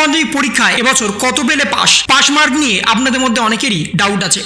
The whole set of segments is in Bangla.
মাধ্যমিক পরীক্ষায় এবছর কত পেলে পাস পাস মার্ক নিয়ে আপনাদের মধ্যে অনেকেরই ডাউট আছে।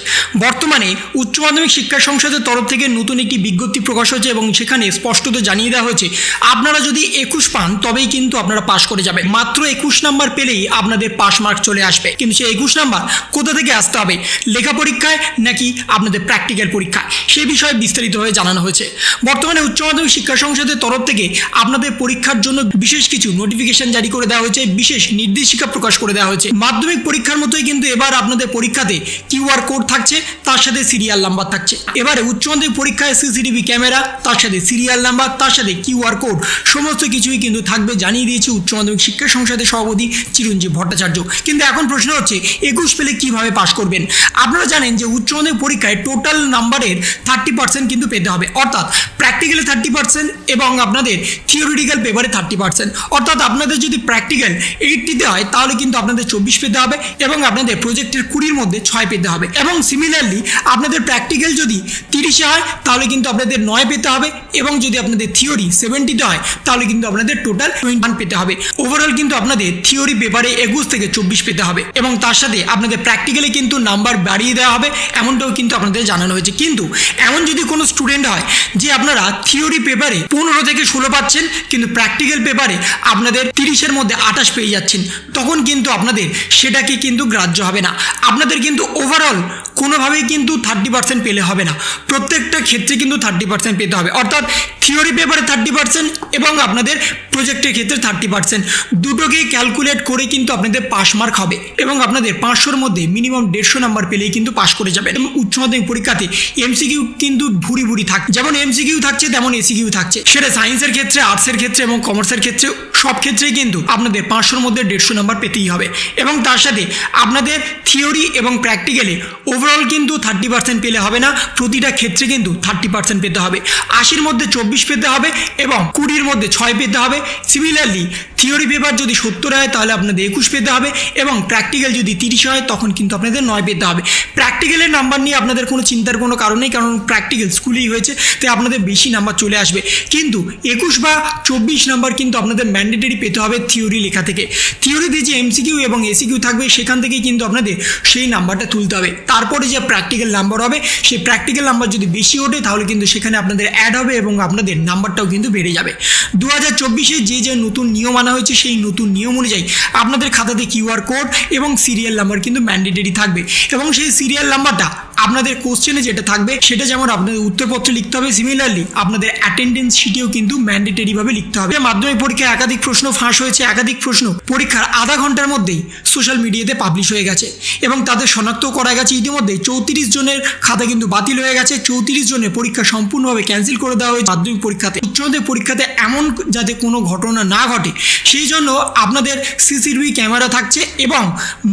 বর্তমানে উচ্চ মাধ্যমিক শিক্ষা সংসদের তরফ থেকে নতুন একটি বিজ্ঞপ্তি প্রকাশ হয়েছে এবং সেখানে স্পষ্টত জানিয়ে দেওয়া হয়েছে, আপনারা যদি একুশ পান, তবেই কিন্তু আপনারা পাশ করে যাবেন। মাত্র একুশ নাম্বার পেলেই আপনাদের পাস মার্ক চলে আসবে। কিন্তু সেই একুশ নাম্বার কোথা থেকে আসতে হবে? লেখা পরীক্ষায় নাকি আপনাদের প্র্যাকটিক্যাল পরীক্ষায়? সে বিষয়ে বিস্তারিতভাবে জানানো হয়েছে। বর্তমানে উচ্চ মাধ্যমিক শিক্ষা সংসদের তরফ থেকে আপনাদের পরীক্ষার জন্য বিশেষ কিছু নোটিফিকেশন জারি করে দেওয়া হয়েছে। বিশেষ নির্দেশিকা প্রকাশ করে দেওয়া হয়েছে। মাধ্যমিক পরীক্ষার মতোই কিন্তু এবার আপনাদের পরীক্ষাতে কিউআর কোড থাকছে, তার সাথে সিরিয়াল নাম্বার থাকছে। এবারে উচ্চ মাধ্যমিক পরীক্ষায় সিসিটিভি ক্যামেরা, তার সাথে সিরিয়াল নাম্বার, তার সাথে কিউআর কোড, সমস্ত কিছুই কিন্তু থাকবে জানিয়ে দিয়েছে উচ্চ মাধ্যমিক শিক্ষা সংসদের সভাপতি চিরঞ্জীব ভট্টাচার্য। কিন্তু এখন প্রশ্ন হচ্ছে, একুশ পেলে কীভাবে পাশ করবেন? আপনারা জানেন যে উচ্চ মাধ্যমিক পরীক্ষায় টোটাল নাম্বারের থার্টি পার্সেন্ট কিন্তু পেতে হবে। অর্থাৎ প্র্যাকটিক্যালে থার্টি পার্সেন্ট এবং আপনাদের থিওরিটিক্যাল পেপারে থার্টি পার্সেন্ট অর্থাৎ আপনাদের যদি প্র্যাকটিক্যাল এইটটিতে হয়, তাহলে কিন্তু আপনাদের চব্বিশ পেতে হবে এবং আপনাদের প্রজেক্টের কুড়ির মধ্যে ছয় পেতে হবে। এবং সিমিলারলি আপনাদের প্র্যাকটিক্যাল যদি তিরিশে হয়, তাহলে কিন্তু আপনাদের নয় পেতে হবে এবং যদি আপনাদের থিওরি সেভেন্টিতে হয়, তাহলে কিন্তু আপনাদের টোটাল টোয়েন্টি ওয়ান পেতে হবে। ওভারঅল কিন্তু আপনাদের থিওরি পেপারে একুশ থেকে চব্বিশ পেতে হবে এবং তার সাথে আপনাদের প্র্যাকটিক্যালে কিন্তু নাম্বার বাড়িয়ে দেওয়া হবে, এমনটাও কিন্তু আপনাদের জানানো হয়েছে। কিন্তু এমন যদি কোনো স্টুডেন্ট হয়, যে আপনারা থিওরি পেপারে পনেরো থেকে ষোলো পাচ্ছেন, কিন্তু প্র্যাকটিক্যাল পেপারে আপনাদের তিরিশের মধ্যে আঠাশ পেয়ে যাচ্ছেন তখন কিন্তু আপনাদের সেটাকে কিন্তু গ্রাহ্য হবে না। আপনাদের কিন্তু ওভারঅল কোনোভাবেই কিন্তু থার্টি পার্সেন্ট পেলে হবে না। প্রত্যেকটা ক্ষেত্রে কিন্তু থার্টি পার্সেন্ট পেতে হবে। অর্থাৎ থিওরি পেপারে থার্টি পার্সেন্ট এবং আপনাদের প্রজেক্টের ক্ষেত্রে থার্টি পার্সেন্ট দুটোকেই ক্যালকুলেট করে কিন্তু আপনাদের পাস মার্ক হবে এবং আপনাদের পাঁচশোর মধ্যে মিনিমাম দেড়শো নাম্বার পেলেই কিন্তু পাস করে যাবে। এবং উচ্চ মাধ্যমিক পরীক্ষাতে এমসিকিউ কিন্তু ভুরি ভুরি থাক যেমন এমসিকিউ থাকছে, তেমন এসিকিউ থাকছে। সেটা সায়েন্সের ক্ষেত্রে আর্টসের ক্ষেত্রে এবং কমার্সের ক্ষেত্রে, সব ক্ষেত্রেই কিন্তু আপনাদের পাঁচশোর মধ্যে দেড়শো নাম্বার পেতেই হবে। এবং তার সাথে আপনাদের থিওরি এবং প্র্যাকটিক্যালে ওভারঅল কিন্তু থার্টি পার্সেন্ট পেলে হবে না, প্রতিটা ক্ষেত্রে কিন্তু থার্টি পার্সেন্ট পেতে হবে। আশির মধ্যে চব্বিশ পেতে হবে এবং কুড়ির মধ্যে ছয় পেতে হবে। সিমিলারলি থিওরি পেপার যদি সত্তর হয়, তাহলে আপনাদের একুশ পেতে হবে এবং প্র্যাকটিক্যাল যদি তিরিশ হয়, তখন কিন্তু আপনাদের নয় পেতে হবে। প্র্যাকটিক্যালের নাম্বার নিয়ে আপনাদের কোনো চিন্তার কোনো কারণ নেই, কারণ প্র্যাকটিক্যাল স্কুলেই হয়েছে, তাই আপনাদের বেশি নাম্বার চলে আসবে। কিন্তু একুশ বা চব্বিশ নাম্বার কিন্তু আপনাদের ম্যান্ডেটরি পেতে হবে থিওরি লেখা থেকে। থিওরিতে যে এমসিকিউ এবং এসিকিউ থাকবে, সেখান থেকেই কিন্তু আপনাদের সেই নাম্বারটা তুলতে হবে। তারপরে যে প্র্যাকটিক্যাল নাম্বার হবে, সেই প্র্যাকটিক্যাল নাম্বার যদি বেশি ওঠে, তাহলে কিন্তু সেখানে আপনাদের অ্যাড হবে এবং আপনাদের নাম্বারটাও কিন্তু বেড়ে যাবে। দু হাজার চব্বিশে যে যে নতুন নিয়ম আনা হয়েছে সেই নতুন নিয়ম অনুযায়ী। আপনাদের খাতাতে কিউআর কোড এবং সিরিয়াল নাম্বার কিন্তু ম্যান্ডেটরি থাকবে। এবং সেই সিরিয়াল নাম্বারটা আপনাদের কোশ্চেনে যেটা থাকবে, সেটা যেমন আপনাদের উত্তরপত্রে লিখতে হবে সিমিলারলি আপনাদের অ্যাটেন্ডেন্স শিটেও কিন্তু ম্যান্ডেটরিভাবে লিখতে হবে। মাধ্যমিক পরীক্ষায় একাধিক প্রশ্ন ফাঁস হয়েছে, একাধিক প্রশ্ন পরীক্ষার আধা ঘণ্টার মধ্যেই সোশ্যাল মিডিয়াতে পাবলিশ হয়ে গেছে এবং তাদের শনাক্ত করা গেছে ইতিমধ্যে চৌত্রিশ জনের খাতা কিন্তু বাতিল হয়ে গেছে, চৌত্রিশ জনের পরীক্ষা সম্পূর্ণভাবে ক্যান্সেল করে দেওয়া হয়েছে মাধ্যমিক পরীক্ষাতে। উচ্চ মাধ্যমিক পরীক্ষাতে এমন যাতে কোনো ঘটনা না ঘটে, সেই জন্য আপনাদের সিসিটিভি ক্যামেরা থাকছে এবং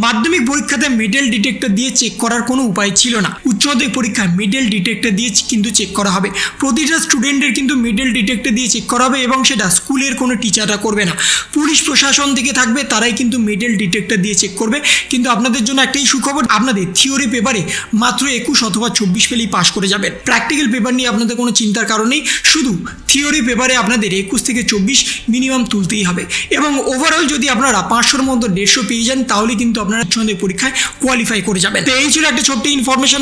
মাধ্যমিক পরীক্ষাতে মেডেল ডিটেক্টর দিয়ে চেক করার কোনো উপায় ছিল না। উচ্চ মাধ্যমিক পরীক্ষায় মেডেল ডিটেক্টর দিয়ে কিন্তু চেক করা হবে। প্রতিটা স্টুডেন্টের কিন্তু মেডেল ডিটেক্টর দিয়ে চেক করা হবে এবং সেটা স্কুলের কোনো টিচাররা করবে না। পুলিশ প্রশাসন থেকে থাকবে, তারাই কিন্তু মেডেল ডিটেক্টর দিয়ে চেক করবে। কিন্তু আপনাদের জন্য একটাই সুখবর, আপনাদের থিওরি পেপারে মাত্র একুশ অথবা চব্বিশ পেলেই পাশ করে যাবেন। প্র্যাকটিক্যাল পেপার নিয়ে আপনাদের কোনো চিন্তার কারণ নেই, শুধু থিওরি পেপারে আপনাদের একুশ থেকে চব্বিশ মিনিমাম তুলতেই হবে। এবং ওভারঅল যদি আপনারা পাঁচশোর মধ্যে দেড়শো পেয়ে যান, তাহলে কিন্তু আপনারা উচ্চমাধ্যমিক পরীক্ষায় কোয়ালিফাই করে যাবেন। তো এই ছিল একটা ছোট্ট ইনফরমেশন